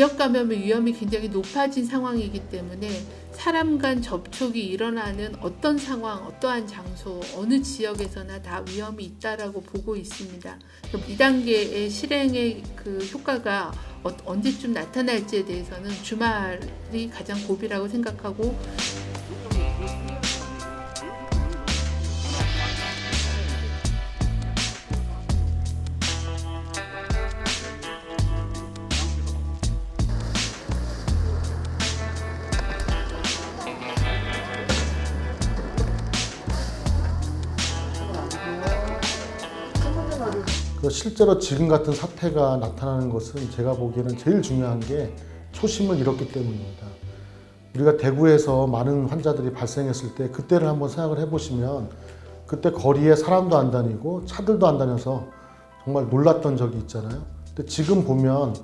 지역 감염의 위험이 굉장히 높아진 상황이기 때문에 사람 간 접촉이 일어나는 어떤 상황, 어떠한 장소, 어느 지역에서나 다 위험이 있다라고 보고 있습니다. 그럼 이 단계의 실행의 그 효과가 어- 언제쯤 나타날지에 대해서는 주말이 가장 고비라고 생각하고 실제로 지금 같은 사태가 나타나는 것은 제가 보기에는 제일 중요한 게 초심을 잃었기 때문입니다. 우리가 대구에서 많은 환자들이 발생했을 때 그때를 한번 생각을 해보시면 그때 거리에 사람도 안 다니고 차들도 안 다녀서 정말 놀랐던 적이 있잖아요. 근데 지금 보면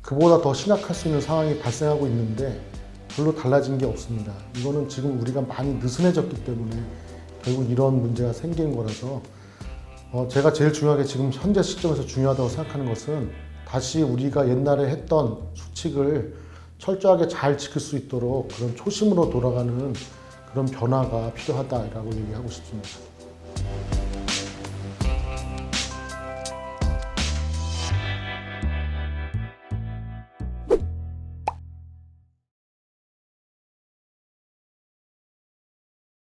그보다 더 심각할 수 있는 상황이 발생하고 있는데 별로 달라진 게 없습니다. 이거는 지금 우리가 많이 느슨해졌기 때문에 결국 이런 문제가 생긴 거라서 어, 제가 제일 중요하게 지금 현재 시점에서 중요하다고 생각하는 것은 다시 우리가 옛날에 했던 수칙을 철저하게 잘 지킬 수 있도록 그런 초심으로 돌아가는 그런 변화가 필요하다라고 얘기하고 싶습니다.